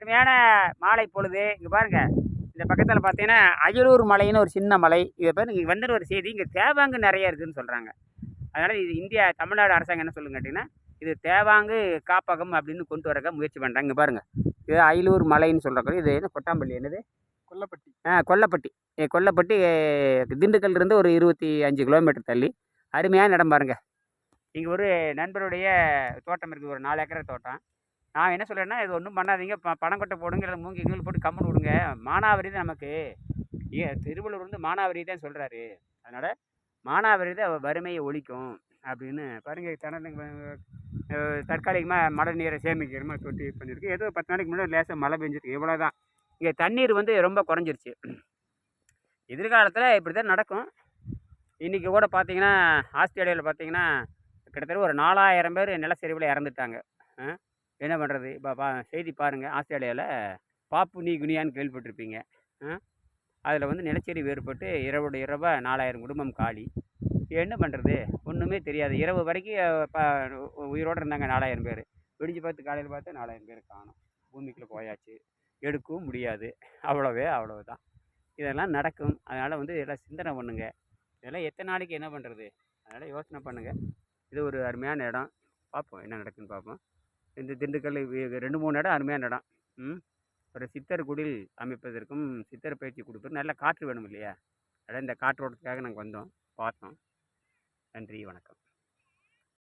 அருமையான மாலை பொழுது. இங்கே பாருங்க. இந்த பக்கத்தில் பார்த்தீங்கன்னா அயலூர் மலைன்னு ஒரு சின்ன மலை. இதை பாருங்க இங்கே வந்துட்டு ஒரு செய்தி. இங்கே தேவாங்கு நிறைய இருக்குதுன்னு சொல்கிறாங்க அதனால் இது இந்தியா தமிழ்நாடு அரசாங்கம் என்ன சொல்லுங்க கேட்டிங்கன்னா இது தேவாங்கு காப்பகம் அப்படின்னு கொண்டு வரக்க முயற்சி பண்ணுறாங்க இங்கே பாருங்க. இது அயலூர் மலைன்னு சொல்கிறாங்க இது என்ன கொட்டாம்பள்ளி என்னது? கொல்லப்பட்டி. ஆ கொல்லப்பட்டி. கொல்லப்பட்டி ஏ, திண்டுக்கல்ல இருந்து ஒரு இருபத்தி அஞ்சு கிலோமீட்டர் தள்ளி. அருமையான இடம் பாருங்க. இங்கே ஒரு நண்பருடைய தோட்டம் இருக்குது. ஒரு நாலு ஏக்கரை தோட்டம். நான் என்ன சொல்கிறேன்னா இது ஒன்றும் பண்ணாதீங்க. ப பணம் கொட்டை போடுங்க இல்லை மூங்கி கீழ் போட்டு கம்மன் விடுங்க. மானாவரி தான் நமக்கு. ஏ திருவள்ளூர் வந்து மானாவரி தான் சொல்கிறாரு அதனால் மானாவரி தான் வறுமையை ஒழிக்கும் அப்படின்னு. பாருங்கள் தனது தற்காலிகமாக மழை நீரை சேமிக்கிற மாதிரி தொட்டி பண்ணியிருக்கு. ஏதோ பத்து நாளைக்கு முன்னாடி லேசாக மழை பெஞ்சிருக்கு. இவ்வளோ தான் இங்கே தண்ணீர் வந்து ரொம்ப குறைஞ்சிருச்சு. எதிர்காலத்தில் இப்படி தான் நடக்கும். இன்றைக்கி கூட பார்த்தீங்கன்னா ஆஸ்திரேலியாவில் பார்த்தீங்கன்னா கிட்டத்தட்ட ஒரு நாலாயிரம் பேர் நிலச்சரிவில் இறந்துட்டாங்க. என்ன பண்ணுறது இப்போ பா செய்தி பாருங்கள் ஆஸ்திரேலியாவில் பாப்பு நீ குனியான்னு கேள்விப்பட்டிருப்பீங்க. அதில் வந்து நிலச்சரி வேறுபட்டு இரவோட இரவாக நாலாயிரம் குடும்பம் காலி. என்ன பண்ணுறது ஒன்றுமே தெரியாது. இரவு வரைக்கும் அஹ், உயிரோடு இருந்தாங்க நாலாயிரம் பேர். விடிஞ்சு பார்த்து காலையில் பார்த்து நாலாயிரம் பேர் காணும். பூமிக்குள்ளே போயாச்சு. எடுக்கவும் முடியாது. அவ்வளோவே அவ்வளோ தான் இதெல்லாம் நடக்கும். அதனால் வந்து இதெல்லாம் சிந்தனை பண்ணுங்க. இதெல்லாம் எத்தனை நாளைக்கு என்ன பண்ணுறது அதனால் யோசனை பண்ணுங்கள் இது ஒரு அருமையான இடம். பார்ப்போம். என்ன நடக்குன்னு பார்ப்போம். இந்த திண்டுக்கல் ரெண்டு மூணு இடம் அருமையான இடம். ம். ஒரு சித்தர் குடில் அமைப்பதற்கும் சித்தர் பயிற்சி கொடுப்பது நல்ல காற்று வேணும் இல்லையா? அதான் இந்த காற்றோட்டத்துக்காக நாங்கள் வந்தோம் பார்த்தோம். நன்றி வணக்கம்.